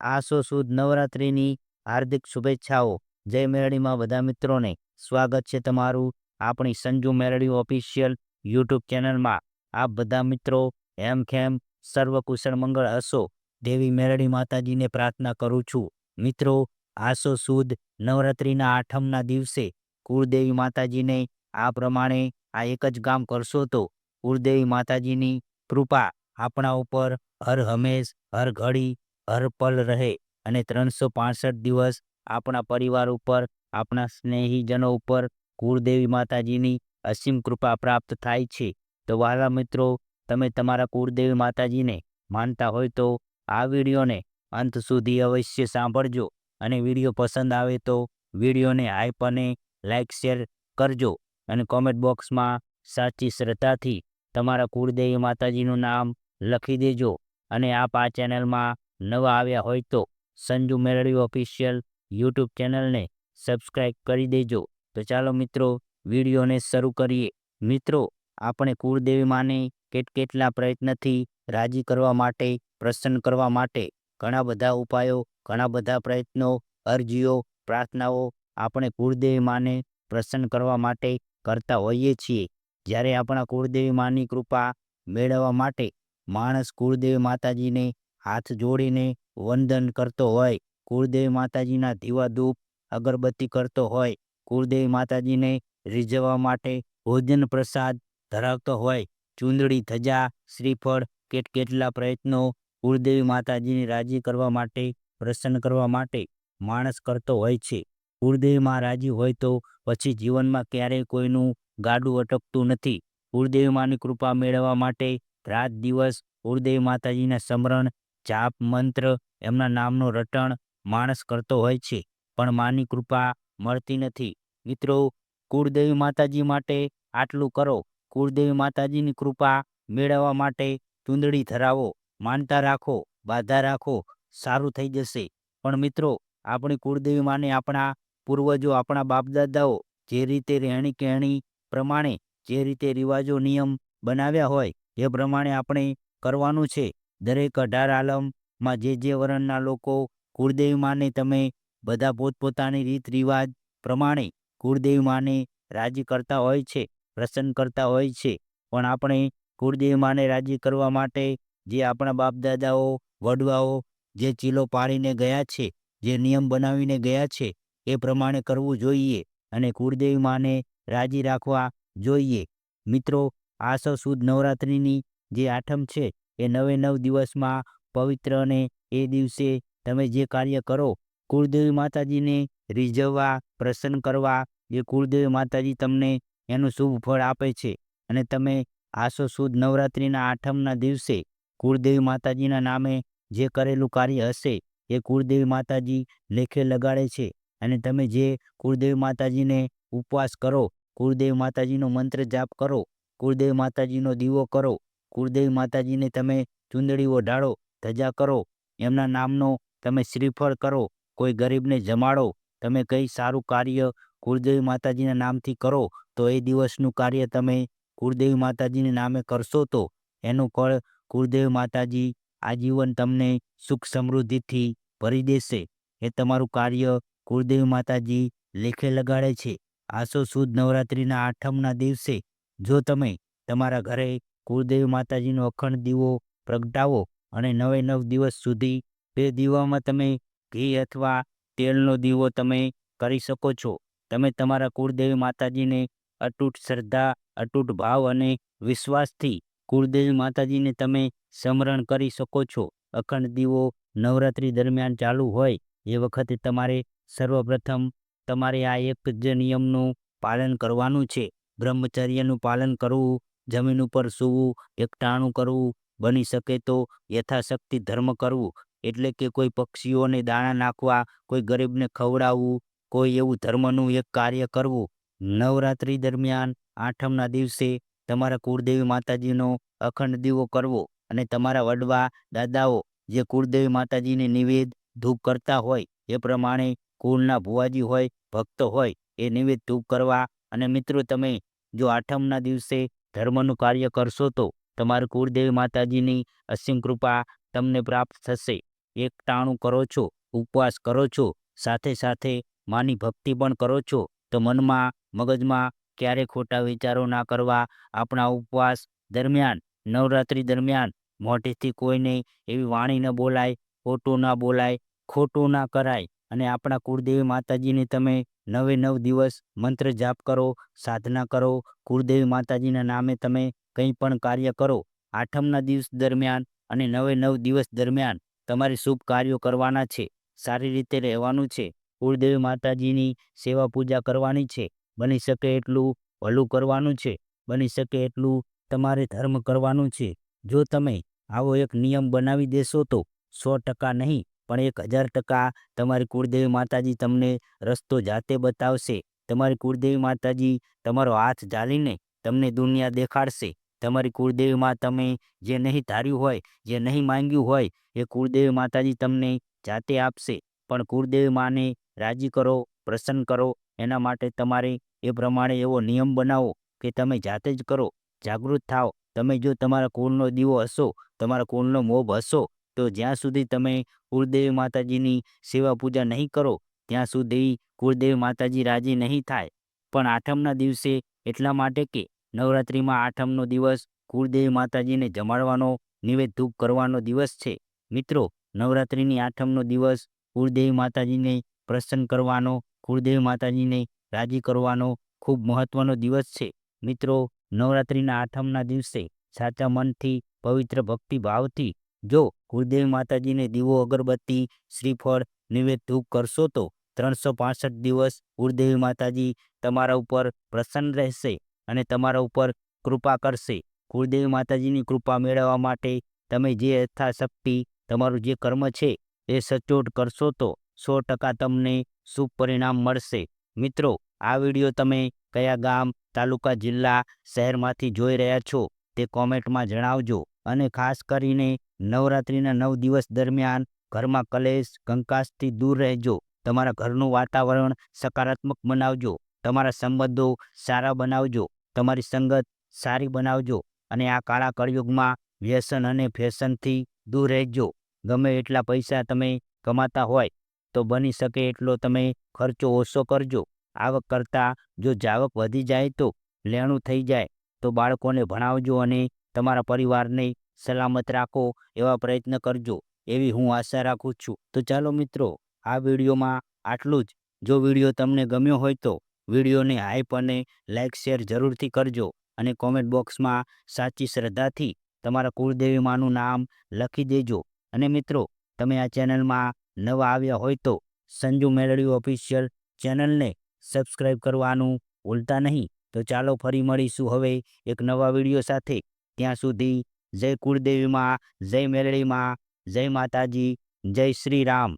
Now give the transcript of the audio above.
આસો સુદ નવરાત્રિની હાર્દિક શુભેચ્છાઓ. જય મેરડીમાં બધા મિત્રોને. સ્વાગત છે તમારું આપણી સંજુ મેરડી ઓફિશિયલ યુટ્યુબ ચેનલમાં. આપ બધા મિત્રો એમ ખેમ સર્વકુશળ મંગળ હશો. દેવી મેરડી માતાજીને પ્રાર્થના કરું છું. મિત્રો, આસો સુદ નવરાત્રિના આઠમના દિવસે કુળદેવી માતાજીને આ પ્રમાણે આ એક જ કામ કરશો તો કુળદેવી માતાજીની કૃપા આપણા ઉપર હર હંમેશ, હર ઘડી હર પલ રહે અને ત્રણસો પાસઠ દિવસ આપણા પરિવાર ઉપર, આપણા સ્નેહીજનો ઉપર કુળદેવી માતાજીની અસીમ કૃપા પ્રાપ્ત થાય છે. તો વાલા મિત્રો, તમે તમારા કુળદેવી માતાજીને માનતા હોય તો આ વિડીયોને અંત સુધી અવશ્ય સાંભળજો અને વીડિયો પસંદ આવે તો વિડીયોને હાઈપ અને લાઇક શેર કરજો અને કોમેન્ટ બોક્સમાં સાચી શ્રદ્ધાથી તમારા કુળદેવી માતાજીનું નામ લખી દેજો અને આપ આ ચેનલમાં નવા આવ્યા હોય તો સંજુ મેરડી ઓફિશિયલ યુટ્યુબ ચેનલને સબસ્ક્રાઇબ કરી દેજો. તો ચાલો મિત્રો, વિડીયોને શરૂ કરીએ. મિત્રો, આપણે કુળદેવી માને કેટ કેટલા પ્રયત્નથી રાજી કરવા માટે, પ્રસન્ન કરવા માટે ઘણા બધા ઉપાયો, ઘણા બધા પ્રયત્નો, અરજીઓ, પ્રાર્થનાઓ આપણે કુળદેવી માને પ્રસન્ન કરવા માટે કરતા હોઈએ છીએ. જ્યારે આપણા કુળદેવી માની કૃપા મેળવવા માટે માણસ કુળદેવી માતાજીને હાથ જોડીને વંદન કરતો હોય. કુળદેવી માતાજીના દીવા ધૂપ અગરબત્તી કરતો હોય. કુળદેવી માતાજીને રીઝવવા માટે ભોજન પ્રસાદ ધરાવતો હોય. ચૂંદડી, ધજા, શ્રીફળ કેટ કેટલા પ્રયત્નો કુળદેવી માતાજીને રાજી કરવા માટે, પ્રસન્ન કરવા માટે માણસ કરતો હોય છે. કુળદેવીમાં રાજી હોય તો પછી જીવનમાં ક્યારેય કોઈનું ગાડું અટકતું નથી. કુળદેવી માની કૃપા મેળવવા માટે રાત દિવસ કુળદેવી માતાજીના સ્મરણ જાપ મંત્ર એમના નામનો રટણ માણસ કરતો હોય છે, પણ માની કૃપા મળતી નથી. મિત્રો, કુળદેવી માતાજી માટે આટલું કરો. કુળદેવી માતાજીની કૃપા મેળવવા માટે ચૂંદડી ધરાવો. માનતા રાખો, બાધા રાખો, સારું થઈ જશે. પણ મિત્રો, આપણી કુળદેવી માને આપણા પૂર્વજો, આપણા બાપદાદાઓ જે રીતે રહેણી કહેણી પ્રમાણે, જે રીતે રિવાજો, નિયમ બનાવ્યા હોય, એ પ્રમાણે આપણે કરવાનું છે. દરેક અઢાર આલમમાં જે જે વર્ણના લોકો કુળદેવી માને તમે બધા પોતપોતાની રીત રિવાજ પ્રમાણે કુળદેવી માને રાજી કરતા હોય છે, પ્રસન્ન કરતા હોય છે. પણ આપણે કુળદેવી માને રાજી કરવા માટે જે આપણા બાપદાદાઓ, વડવાઓ જે ચીલો પાડીને ગયા છે, જે નિયમ બનાવીને ગયા છે, એ પ્રમાણે કરવું જોઈએ અને કુળદેવી માને રાજી રાખવા જોઈએ. મિત્રો આસો સુદ નવરાત્રિની જે આઠમ છે એ નવે નવ દિવસમાં પવિત્ર અને એ દિવસે તમે જે કાર્ય કરો, કુળદેવી માતાજીને રીઝવવા, પ્રસન્ન કરવા, એ કુળદેવી માતાજી તમને એનું શુભ ફળ આપે છે. અને તમે આસો સુદ નવરાત્રિના આઠમના દિવસે કુળદેવી માતાજીના નામે જે કરેલું કાર્ય હશે, એ કુળદેવી માતાજી લેખે લગાડે છે. અને તમે જે કુળદેવી માતાજીને ઉપવાસ કરો, કુળદેવી માતાજીનો મંત્ર જાપ કરો, કુળદેવી માતાજીનો દીવો કરો કુળદેવી માતાજીને તમે ચૂંદડી ઓઢાડો ધજા કરો, એમના નામનો તમે શ્રીફળ કરો, કોઈ ગરીબને જમાડો, તમે કંઈ સારું કાર્ય કુળદેવી માતાજીના નામથી કરો, તો એ દિવસનું કાર્ય તમે કુળદેવી માતાજીને નામે કરશો તો એનું ફળ કુળદેવી માતાજી આજીવન તમને સુખ સમૃદ્ધિથી ભરી દેશે. એ તમારું કાર્ય કુળદેવી માતાજી લેખે લગાડે છે. આસો સુદ નવરાત્રિના આઠમના દિવસે જો તમે તમારા ઘરે કુળદેવી માતાજીનો અખંડ દીવો પ્રગટાવો અને નવે નવ દિવસ સુધી તે દીવામાં તમે ઘી અથવા તેલનો દીવો તમે કરી શકો છો. તમે તમારા કુળદેવી માતાજીને અતૂટ શ્રદ્ધા, અતૂટ ભાવ અને વિશ્વાસથી કુળદેવી માતાજીને તમે સ્મરણ કરી શકો છો. અખંડ દીવો નવરાત્રિ દરમિયાન ચાલુ હોય એ વખતે તમારે સર્વપ્રથમ તમારે આ એક જ નિયમનું પાલન કરવાનું છે. બ્રહ્મચર્યનું પાલન કરવું જમીન ઉપર સૂવું એકટાણું કરવું, બની શકે તો યથાશક્તિ ધર્મ કરવું. એટલે કે કોઈ પક્ષીઓને દાણા નાખવા, કોઈ ગરીબને ખવડાવવું, કોઈ એવું ધર્મનું એક કાર્ય કરવું. નવરાત્રિ દરમિયાન આઠમના દિવસે તમારા કુળદેવી માતાજીનો અખંડ દીવો કરવો અને તમારા વડવા દાદાઓ જે કુળદેવી માતાજીને નિવેદ ધૂપ કરતા હોય, એ પ્રમાણે કુળના ભુવાજી હોય, ભક્ત હોય, એ નિવેદ ધૂપ કરવા. અને મિત્રો, તમે જો આઠમના દિવસે ધર્મનું કાર્ય કરશો તો તમારી કુળદેવી માતાજીની અસીમ કૃપા તમને પ્રાપ્ત થશે. એકટાણું કરો છો, ઉપવાસ કરો છો, સાથે સાથે માની ભક્તિ પણ કરો છો, તો મનમાં, મગજમાં ક્યારે ખોટા વિચારો ના કરવા આપણા ઉપવાસ દરમિયાન, નવરાત્રિ દરમિયાન મોઢેથી કોઈને એવી વાણી ન બોલાય, ખોટું ના બોલાય, ખોટું ના કરાય. અને આપણા કુળદેવી માતાજીને તમે નવે નવ દિવસ મંત્ર જાપ કરો, સાધના કરો. કુળદેવી માતાજીના નામે તમે કંઈ પણ કાર્ય કરો, આઠમના દિવસ દરમિયાન અને નવે નવ દિવસ દરમિયાન તમારે શુભ કાર્યો કરવાના છે, સારી રીતે રહેવાનું છે. કુળદેવી માતાજીની સેવા પૂજા કરવાની છે, બની શકે એટલું ભલું કરવાનું છે, બની શકે એટલું તમારે ધર્મ કરવાનું છે. જો તમે આવો એક નિયમ બનાવી દેશો તો સો ટકા નહીં પણ એક હજાર ટકા તમારી કુળદેવી માતાજી તમને રસ્તો જાતે બતાવશે. તમારી કુળદેવી માતાજી તમારો હાથ ઝાલીને તમને દુનિયા દેખાડશે. તમારી કુળદેવીમાં તમે જે નહીં ધાર્યું હોય, જે નહીં માંગ્યું હોય, એ કુળદેવી માતાજી તમને જાતે આપશે. પણ કુળદેવી માને રાજી કરો, પ્રસન્ન કરો. એના માટે તમારે એ પ્રમાણે એવો નિયમ બનાવો કે તમે જાતે જ કરો. જાગૃત થાઓ. તમે જો તમારા કુળનો દીવો હશો, તમારા કુળનો મોભ હશો તો જ્યાં સુધી તમે કુળદેવી માતાજીની સેવા પૂજા નહીં કરો, ત્યાં સુધી કુળદેવી માતાજી રાજી નહીં થાય. પણ આઠમના દિવસે એટલા માટે કે નવરાત્રિમાં આઠમનો દિવસ કુળદેવી માતાજીને જમાડવાનો, નિવેદ ધૂપ કરવાનો દિવસ છે. મિત્રો, નવરાત્રિની આઠમનો દિવસ કુળદેવી માતાજીને પ્રસન્ન કરવાનો, કુળદેવી માતાજીને રાજી કરવાનો ખૂબ મહત્ત્વનો દિવસ છે. મિત્રો, નવરાત્રિના આઠમના દિવસે સાચા મનથી, પવિત્ર ભક્તિ ભાવથી જો કુળદેવી માતાજીને દીવો, અગરબત્તી, શ્રીફળ નિવેદ ધૂપ કરશો તો ત્રણસો પાસઠ દિવસ કુળદેવી માતાજી તમારા ઉપર પ્રસન્ન રહેશે અને તમારા ઉપર કૃપા કરશે. કુળદેવી માતાજીની કૃપા મેળવવા માટે તમે જે યથાશક્તિ, તમારું જે કર્મ છે એ સચોટ કરશો તો સો ટકા તમને શુભ પરિણામ મળશે. મિત્રો, આ વીડિયો તમે કયા ગામ, તાલુકા, જિલ્લા, શહેરમાંથી જોઈ રહ્યા છો તે કોમેન્ટમાં જણાવજો. અને ખાસ કરીને નવરાત્રિના નવ દિવસ દરમિયાન ઘરમાં કલેશ કંકાસથી દૂર રહેજો. તમારા ઘરનું વાતાવરણ સકારાત્મક બનાવજો. તમારા સંબંધો સારા બનાવજો. તમારી સંગત સારી બનાવજો અને આ કાળા કળયુગમાં વ્યસન અને ફેશનથી દૂર રહેજો. ગમે એટલા પૈસા તમે કમાતા હોય તો બની શકે એટલો તમે ખર્ચો ઓછો કરજો. આવક કરતાં જો જાવક વધી જાય તો લેણું થઈ જાય. તો બાળકોને ભણાવજો અને તમારા પરિવારને સલામત રાખો એવા પ્રયત્ન કરજો, એવી હું આશા રાખું છું. તો ચાલો મિત્રો, આ વિડીયોમાં આટલું જ. જો વીડિયો તમને ગમ્યો હોય તો વિડીયોને હાઈપ અને લાઇક શેર જરૂરથી કરજો અને કોમેન્ટ બોક્સમાં સાચી શ્રદ્ધાથી તમારા કુળદેવી માનું નામ લખી દેજો. અને મિત્રો, તમે આ ચેનલમાં નવા આવ્યા હોય તો સંજુ મેલડી ઓફિશિયલ ચેનલને સબસ્ક્રાઈબ કરવાનું ભૂલતા નહીં. તો ચાલો ફરી મળીશું હવે એક નવા વીડિયો સાથે. ત્યાં સુધી જય કુળદેવીમાં જય મેલડીમાં જય માતાજી જય શ્રી રામ.